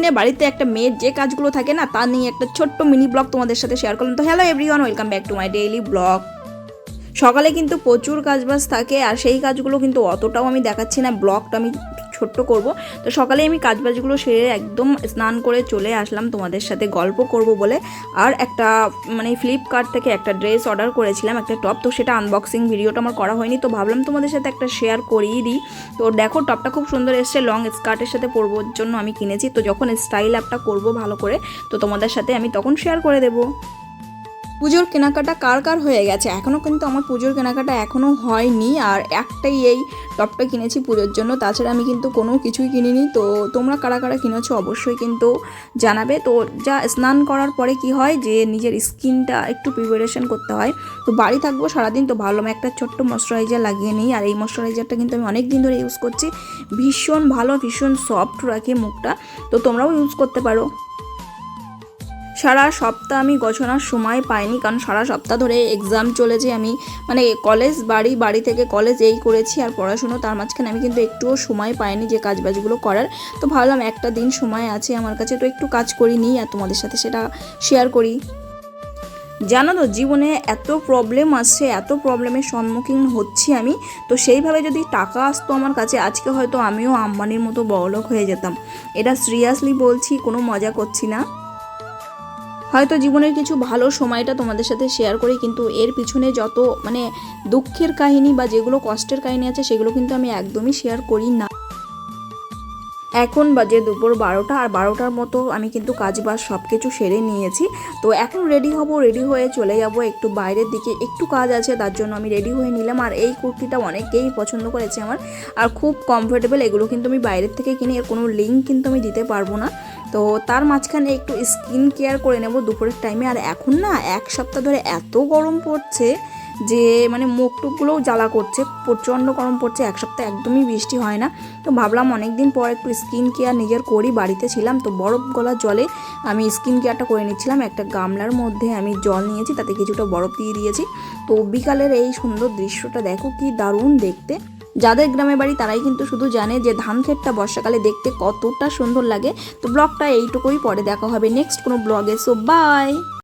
প্রতিদিনের বাড়িতে একটা মেয়ের যে কাজগুলো থাকে না, তা নিয়ে একটা ছোট্ট মিনি ব্লগ তোমাদের সাথে শেয়ার করলাম। তো hello everyone welcome back to my daily blog সকালে কিন্তু প্রচুর কাজবাজ থাকে, আর সেই কাজগুলো কিন্তু অতটাও আমি দেখাচ্ছি না ব্লগটা আমি ছোট্ট করব। তো সকালে আমি কাজবাজগুলো সেরে একদম স্নান করে চলে আসলাম তোমাদের সাথে গল্প করব বলে। আর একটা মানে ফ্লিপকার্ট থেকে একটা ড্রেস অর্ডার করেছিলাম, একটা টপ তো সেটা আনবক্সিং ভিডিওটা আমার করা হয়নি। তো ভাবলাম তোমাদের সাথে একটা শেয়ার করিয়ে দিই। তো দেখো টপটা খুব সুন্দর এসছে লং স্কার্টের সাথে পরবোর জন্য আমি কিনেছি। তো যখন স্টাইল আপটা করব ভালো করে, তো তোমাদের সাথে আমি তখন শেয়ার করে দেবো। পুজোর কেনাকাটা কার কার হয়ে গেছে? এখনও কিন্তু আমার পুজোর কেনাকাটা এখনও হয়নি আর একটাই এই টপটা কিনেছি পুজোর জন্য। তাছাড়া আমি কিন্তু কোনো কিছুই কিনিনি। তো তোমরা কারা কারা কিনেছো অবশ্যই কিন্তু জানাবে। তো যা স্নান করার পরে কি হয় যে নিজের স্কিনটা একটু প্রিপারেশন করতে হয়। তো বাড়ি থাকব সারাদিন। তো ভাবলাম একটা ছোট্ট ময়শ্চারাইজার লাগিয়ে নিই। আর এই ময়শ্চারাইজারটা কিন্তু আমি অনেক দিন ধরে ইউজ করছি। ভীষণ ভালো, ভীষণ সফট রাখে মুখটা। তো তোমরাও ইউজ করতে পারো। সারা সপ্তাহ আমি গোছানোর সময় পাইনি, কারণ সারা সপ্তাহ ধরে এক্সাম চলেছে, আমি মানে কলেজ বাড়ি বাড়ি থেকে কলেজ এই করেছি আর পড়াশুনো, তার মাঝখানে আমি কিন্তু একটুও সময় পাইনি যে কাজবাজগুলো করার। তো ভাবলাম একটা দিন সময় আছে আমার কাছে, তো একটু কাজ করি নিই আর তোমাদের সাথে সেটা শেয়ার করি। জানো তো, জীবনে এত প্রবলেম আসছে, এত প্রবলেমের সম্মুখীন হচ্ছি আমি, তো সেইভাবে যদি টাকা আসতো আমার কাছে, আজকে হয়তো আমিও আম্বানির মতো বড়লোক হয়ে যেতাম। এটা সিরিয়াসলি বলছি, কোনো মজা করছি না। হয়তো জীবনের কিছু ভালো সময়টা তোমাদের সাথে শেয়ার করি, কিন্তু এর পিছনে যত মানে দুঃখের কাহিনী বা যেগুলো কষ্টের কাহিনী আছে, সেগুলো কিন্তু আমি একদমই শেয়ার করি না। এখন বাজে দুপুর বারোটা, আর বারোটার মতো আমি কিন্তু কাজ বাজ সব কিছু সেরে নিয়েছি। তো এখন রেডি হব রেডি হয়ে চলে যাব, একটু বাইরের দিকে একটু কাজ আছে, তার জন্য আমি রেডি হয়ে নিলাম। আর এই কুর্তিটা অনেকেই পছন্দ করেছে আমার। আর খুব কমফোর্টেবল এগুলো কিন্তু আমি বাইরের থেকে কিনি, এর কোনো লিঙ্ক কিন্তু আমি দিতে পারব না। তো তার মাঝখানে একটু স্কিন কেয়ার করে নেব দুপুরের টাইমে আর এখন না, এক সপ্তাহ ধরে এত গরম পড়ছে যে মানে মুখ টুকগুলোও জ্বালা করছে, প্রচণ্ড গরম পড়ছে, এক সপ্তাহ একদমই বৃষ্টি হয় না। তো ভাবলাম অনেক দিন পর একটু স্কিন কেয়ার নিজের করি, বাড়িতে ছিলাম তো বরফ গলার জলে আমি স্কিন কেয়ারটা করে নিচ্ছিলাম। একটা গামলার মধ্যে আমি জল নিয়েছি, তাতে কিছুটা বরফ দিয়ে দিয়েছি। তো বিকালের এই সুন্দর দৃশ্যটা দেখো, কি দারুণ দেখতে। যাদের গ্রামে বাড়ি তারাই কিন্তু শুধু জানে যে ধান ক্ষেতটা বর্ষাকালে দেখতে কতটা সুন্দর লাগে। তো ব্লগটা এইটুকুই, পরে দেখা হবে নেক্সট কোনো ব্লগে। So by